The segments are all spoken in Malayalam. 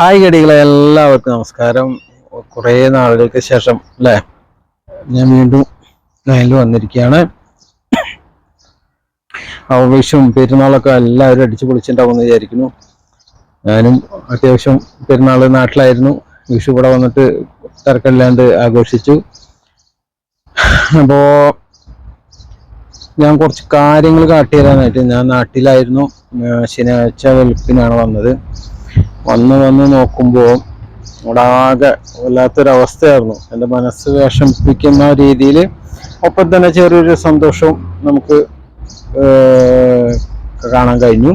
ഹായ് ഗടികളെ എല്ലാവർക്കും നമസ്കാരം. കുറേ നാളുകൾക്ക് ശേഷം അല്ലേ? ഞാൻ വീണ്ടും ലൈനിൽ വന്നിരിക്കുകയാണ്. ആവശ്യം പെരുന്നാളൊക്കെ എല്ലാവരും അടിച്ചു പൊളിച്ചിട്ടുണ്ടാവുമെന്ന് വിചാരിക്കുന്നു. ഞാനും അത്യാവശ്യം പെരുന്നാൾ നാട്ടിലായിരുന്നു. വിഷു ഇവിടെ വന്നിട്ട് തിരക്കില്ലാണ്ട് ആഘോഷിച്ചു. അപ്പോൾ ഞാൻ കുറച്ച് കാര്യങ്ങൾ കാട്ടിത്തരാനായിട്ട് ഞാൻ നാട്ടിലായിരുന്നു. ശനിയാഴ്ച വെളുപ്പിനാണ് വന്നത്. വന്ന് വന്ന് നോക്കുമ്പോൾ ഉടാകെ വല്ലാത്തൊരവസ്ഥയായിരുന്നു. എന്റെ മനസ്സ് വിഷമിപ്പിക്കുന്ന രീതിയിൽ ഒപ്പം തന്നെ ചെറിയൊരു സന്തോഷവും നമുക്ക് കാണാൻ കഴിഞ്ഞു.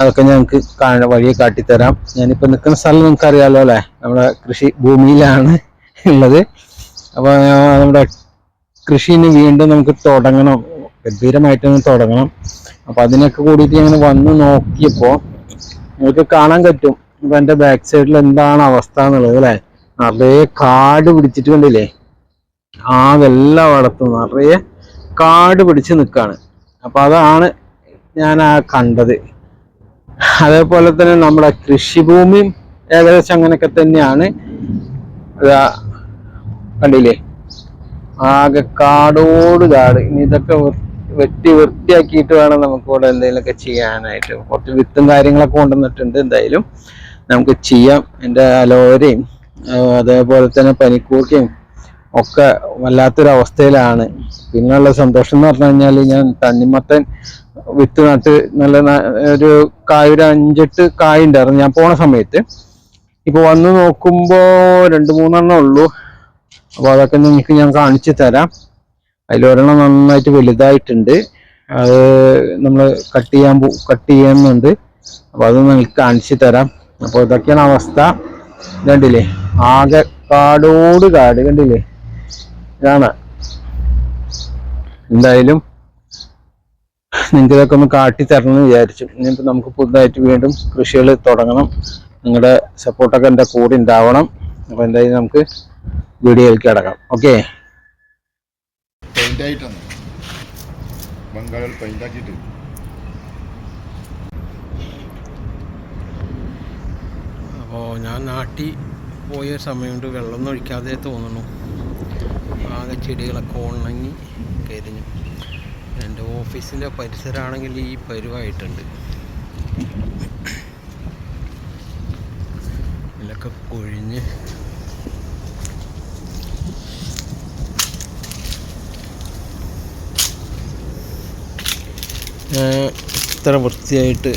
അതൊക്കെ ഞങ്ങൾക്ക് കാണ വഴിയെ കാട്ടിത്തരാം. ഞാനിപ്പോൾ നിൽക്കുന്ന സ്ഥലം നിങ്ങൾക്ക് അറിയാമല്ലോ അല്ലേ? നമ്മുടെ കൃഷി ഭൂമിയിലാണ് ഉള്ളത്. അപ്പോൾ നമ്മുടെ കൃഷിന് വീണ്ടും നമുക്ക് തുടങ്ങണം. ഗംഭീരമായിട്ടൊന്ന് തുടങ്ങണം. അപ്പോൾ അതിനൊക്കെ കൂടിയിട്ട് ഞങ്ങൾ വന്ന് നോക്കിയപ്പോൾ നിങ്ങൾക്ക് കാണാൻ പറ്റും. ഇപ്പൊ എന്റെ ബാക്ക് സൈഡിൽ എന്താണ് അവസ്ഥ എന്നുള്ളത് അല്ലെ? നിറയെ കാട് പിടിച്ചിട്ട് കണ്ടില്ലേ? ആ വെല്ല വളർത്തും നിറയെ കാട് പിടിച്ച് നിൽക്കാണ് അപ്പൊ അതാണ് ഞാൻ ആ കണ്ടത്. അതേപോലെ തന്നെ നമ്മുടെ കൃഷിഭൂമിയും ഏകദേശം അങ്ങനെയൊക്കെ തന്നെയാണ്. കണ്ടില്ലേ? ആകെ കാടോട് കാട്. ഇനി ഇതൊക്കെ വെട്ടി വൃത്തിയാക്കിയിട്ട് വേണം നമുക്ക് ഇവിടെ എന്തെങ്കിലുമൊക്കെ ചെയ്യാനായിട്ട്. കുറച്ച് വിത്തും കാര്യങ്ങളൊക്കെ കൊണ്ടുവന്നിട്ടുണ്ട് എന്തായാലും നമുക്ക് ചെയ്യാം. എന്റെ അലോരയും അതേപോലെ തന്നെ പനിക്കൂർക്കയും ഒക്കെ വല്ലാത്തൊരു അവസ്ഥയിലാണ്. പിന്നെയുള്ള സന്തോഷം എന്ന് പറഞ്ഞു കഴിഞ്ഞാൽ ഞാൻ തണ്ണിമത്തൻ വിത്ത് നട്ട് നല്ല ഒരു കായ ഒരു അഞ്ചെട്ട് കായ ഉണ്ടായിരുന്നു ഞാൻ പോണ സമയത്ത്. ഇപ്പൊ വന്ന് നോക്കുമ്പോ രണ്ട് മൂന്നെണ്ണം ഉള്ളൂ. അപ്പൊ അതൊക്കെ നിങ്ങൾക്ക് ഞാൻ കാണിച്ചു തരാം. അതിലൊരെണ്ണം നന്നായിട്ട് വലുതായിട്ടുണ്ട്. അത് നമ്മൾ കട്ട് ചെയ്യാൻ കട്ട് ചെയ്യുന്നുണ്ട്. അപ്പോൾ അത് നിങ്ങൾക്ക് കാണിച്ചു തരാം. അപ്പോൾ ഇതൊക്കെയാണ് അവസ്ഥ. കണ്ടില്ലേ? ആകെ കാടോട് കാട് കണ്ടില്ലേ? ഇതാണ്. എന്തായാലും നിങ്ങൾക്ക് ഇതൊക്കെ ഒന്ന് കാട്ടി തരണം എന്ന് വിചാരിച്ചു. ഇനിയിപ്പോൾ നമുക്ക് പുതുതായിട്ട് വീണ്ടും കൃഷികൾ തുടങ്ങണം. നിങ്ങളുടെ സപ്പോർട്ടൊക്കെ എന്റെ കൂടെ ഉണ്ടാവണം. അപ്പോൾ എന്തായാലും നമുക്ക് വീഡിയോയിലേക്ക് അടക്കാം ഓക്കെ പെയിന്റ് ആയിട്ടാണ് ബംഗാളിൽ പെയിന്റ് അപ്പോൾ ഞാൻ നാട്ടിൽ പോയ സമയം കൊണ്ട് വെള്ളം ഒഴിക്കാതെ തോന്നുന്നു. ആകെ ചെടികളൊക്കെ ഉണങ്ങി കരിഞ്ഞു. എന്റെ ഓഫീസിന്റെ പരിസരമാണെങ്കിൽ ഈ പരുവായിട്ടുണ്ട്. ഇതിലൊക്കെ കൊഴിഞ്ഞ് ഇത്ര വൃത്തിയായിട്ട്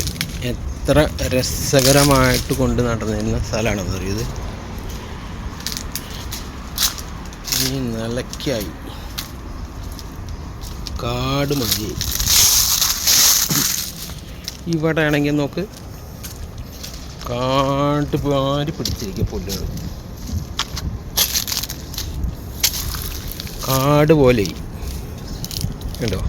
എത്ര രസകരമായിട്ട് കൊണ്ട് നടന്നിരുന്ന സ്ഥലമാണെന്ന് പറയുന്നത് ഈ നിലയ്ക്കായി. കാട് മതിയായി ഇവിടെ ആണെങ്കിൽ നോക്ക്. കാട്ട് പാരി പിടിച്ചിരിക്കുക പുല്ലുകൾ. കാട് പോലെ കണ്ടോ?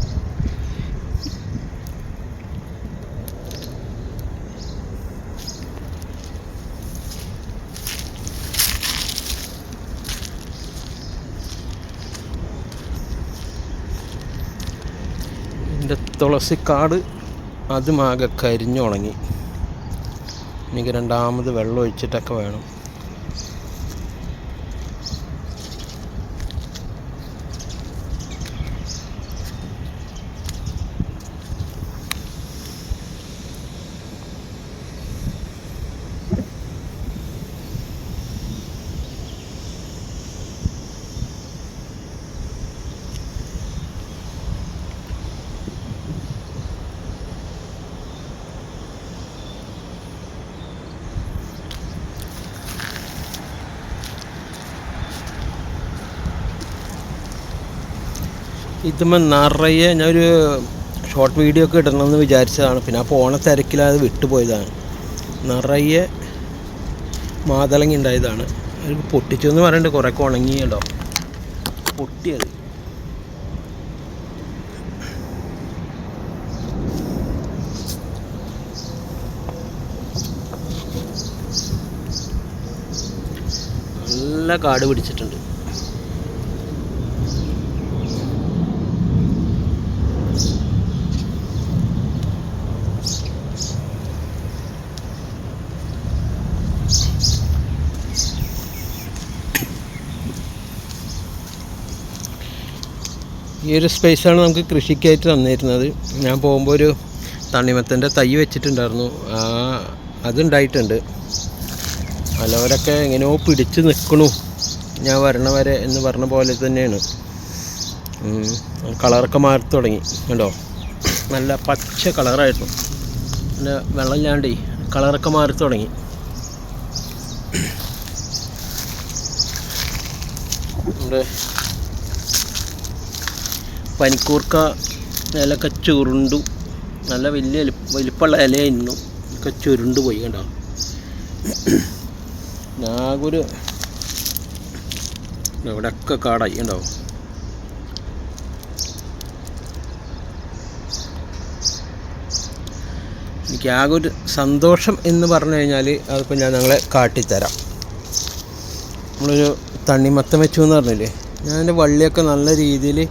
എന്റെ തുളസിക്കാട് അതുമാകെ കരിഞ്ഞുണങ്ങി. എനിക്ക് രണ്ടാമത് വെള്ളം ഒഴിച്ചിട്ടൊക്കെ വേണം. ഇതുമ്പോൾ നിറയെ ഞാനൊരു ഷോർട്ട് വീഡിയോ ഒക്കെ ഇടണമെന്ന് വിചാരിച്ചതാണ്. പിന്നെ ആ പോണ തിരക്കിലത് വിട്ടുപോയതാണ് നിറയെ മാതളങ്ങി ഉണ്ടായതാണ് ഒരു പൊട്ടിച്ചു എന്ന് പറയുന്നുണ്ട് കുറേ ഉണങ്ങിയുണ്ടോ? പൊട്ടിയത്. നല്ല കാട് പിടിച്ചിട്ടുണ്ട്. ഈ ഒരു സ്പേസാണ് നമുക്ക് കൃഷിക്കായിട്ട് തന്നിരുന്നത്. ഞാൻ പോകുമ്പോൾ ഒരു തണ്ണിമത്തന്റെ തൈ വെച്ചിട്ടുണ്ടായിരുന്നു. ആ അതുണ്ടായിട്ടുണ്ട്. അല്ലവരൊക്കെ എങ്ങനെയോ പിടിച്ച് നിൽക്കണു ഞാൻ വരണ വരെ എന്ന് പറഞ്ഞ പോലെ തന്നെയാണ്. കളറൊക്കെ മാറി തുടങ്ങി. കണ്ടോ? നല്ല പച്ച കളറായിരുന്നു. നല്ല വെള്ളമില്ലാണ്ടേ കളറൊക്കെ മാറി തുടങ്ങി. നമ്മുടെ പനിക്കൂർക്ക ഇലയൊക്കെ ചുരുണ്ടു നല്ല വലിയ വലി- വലിപ്പമുള്ള ഇലയായിരുന്നു. ഒക്കെ ചുരുണ്ടു പോയി കണ്ടോ? ഞാകൊരു ഇവിടെയൊക്കെ കാടായി കണ്ടോ? എനിക്ക് ആകെ ഒരു സന്തോഷം എന്ന് പറഞ്ഞു കഴിഞ്ഞാൽ അതിപ്പോൾ ഞാൻ നിങ്ങളെ കാട്ടിത്തരാം. നമ്മളൊരു തണ്ണിമത്തം വെച്ചു എന്ന് പറഞ്ഞില്ലേ? ഞാൻ എന്റെ വള്ളിയൊക്കെ നല്ല രീതിയിൽ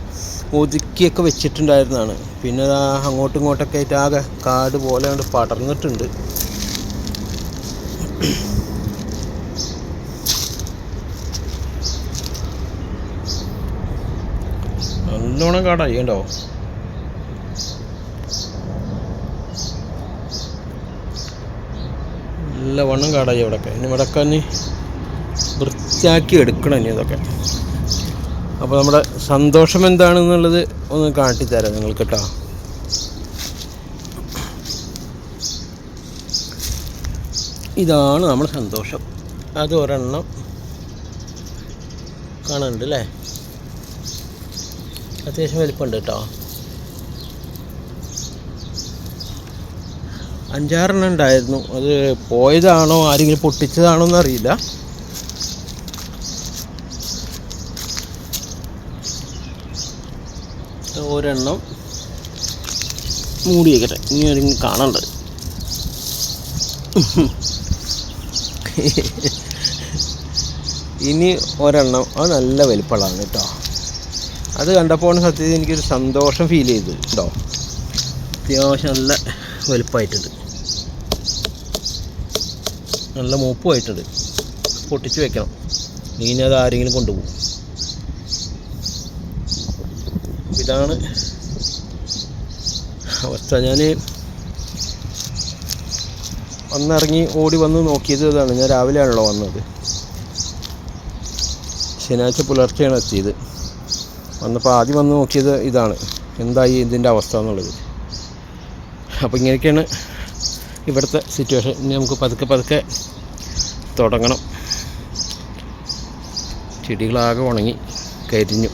ഒതുക്കിയൊക്കെ വെച്ചിട്ടുണ്ടായിരുന്നതാണ്. പിന്നെ അങ്ങോട്ടും ഇങ്ങോട്ടൊക്കെ ആയിട്ട് ആകെ കാട് പോലെ കൊണ്ട് പടർന്നിട്ടുണ്ട്. നല്ലോണം കാടായി കണ്ടോ? നല്ല വണ്ണം കാടായി അവിടെയൊക്കെ ഇനി ഇവിടെയൊക്കെ വൃത്തിയാക്കി എടുക്കണം ഇനി ഇതൊക്കെ. അപ്പോൾ നമ്മുടെ സന്തോഷം എന്താണെന്നുള്ളത് ഒന്ന് കാട്ടിത്തരാം നിങ്ങൾക്ക് കേട്ടോ. ഇതാണ് നമ്മുടെ സന്തോഷം. അത് ഒരെണ്ണം കാണുന്നുണ്ട് അല്ലേ? അത്യാവശ്യം വലിപ്പമുണ്ട് കേട്ടോ. അഞ്ചാറെണ്ണം ഉണ്ടായിരുന്നു. അത് പോയതാണോ ആരെങ്കിലും പൊട്ടിച്ചതാണോ എന്നറിയില്ല. ഒരെണ്ണം മൂടി വയ്ക്കട്ടെ ഇനി ഒരു കാണണ്ട ഇനി ഒരെണ്ണം. അത് നല്ല വലിപ്പമുള്ളതാണ് കേട്ടോ. അത് കണ്ടപ്പോൾ സത്യത്തിൽ എനിക്കൊരു സന്തോഷം ഫീൽ ചെയ്തു കേട്ടോ. അത്യാവശ്യം നല്ല വലുപ്പമായിട്ടുണ്ട്. നല്ല മൂപ്പുമായിട്ടുണ്ട്. പൊട്ടിച്ച് വെക്കണം. ഇനി അത് ആരെങ്കിലും കൊണ്ടുപോകും. ഇതാണ് അവസ്ഥ. ഞാൻ വന്നിറങ്ങി ഓടി വന്ന് നോക്കിയത് ഇതാണ്. ഞാൻ രാവിലെയാണല്ലോ വന്നത്. ശനിയാഴ്ച പുലർച്ചെയാണ് എത്തിയത്. വന്നപ്പോൾ ആദ്യം വന്ന് നോക്കിയത് ഇതാണ്. എന്തായി ഇതിന്റെ അവസ്ഥ എന്നുള്ളത്. അപ്പോൾ ഇങ്ങനെയൊക്കെയാണ് ഇവിടുത്തെ സിറ്റുവേഷൻ ഇനി നമുക്ക് പതുക്കെ പതുക്കെ തുടങ്ങണം. ചെടികളാകെ ഉണങ്ങി കരിഞ്ഞു.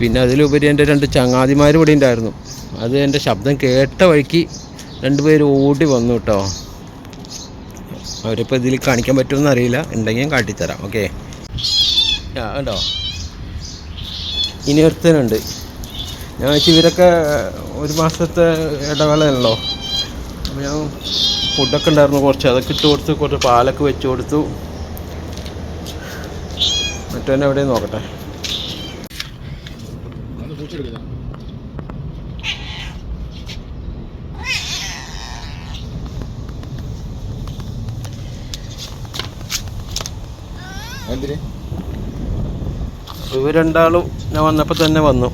പിന്നെ അതിലുപരി എന്റെ രണ്ട് ചങ്ങാതിമാർ ഇവിടെ ഉണ്ടായിരുന്നു. അത് എന്റെ ശബ്ദം കേട്ട വഴിക്ക് രണ്ടുപേരും ഓടി വന്നു കേട്ടോ. അവരിപ്പോൾ ഇതിൽ കാണിക്കാൻ പറ്റുമെന്ന് അറിയില്ല. ഉണ്ടെങ്കിൽ ഞാൻ കാട്ടിത്തരാം. ഓക്കെ ഉണ്ടോ? ഇനി ഒരുത്തനുണ്ട്. ഞാൻ വെച്ച് ഇവരൊക്കെ ഒരു മാസത്തെ ഇടവേളയാണല്ലോ. അപ്പോൾ ഞാൻ ഫുഡൊക്കെ ഉണ്ടായിരുന്നു കുറച്ച്. അതൊക്കെ ഇട്ട് കൊടുത്തു. കുറച്ച് പാലൊക്കെ വെച്ച് കൊടുത്തു. മറ്റവനെ എവിടെ നോക്കട്ടെ. എന്തിന്? ഇവ രണ്ടാളും ഞാൻ വന്നപ്പോൾ തന്നെ വന്നു.